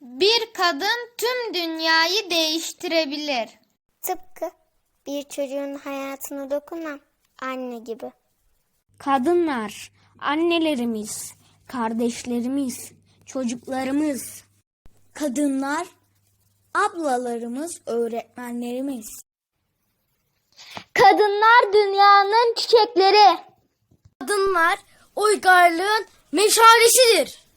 Bir kadın tüm dünyayı değiştirebilir. Tıpkı bir çocuğun hayatına dokunan anne gibi. Kadınlar, annelerimiz, kardeşlerimiz, çocuklarımız. Kadınlar, ablalarımız, öğretmenlerimiz. Kadınlar dünyanın çiçekleri. Kadınlar, uygarlığın meşalesidir.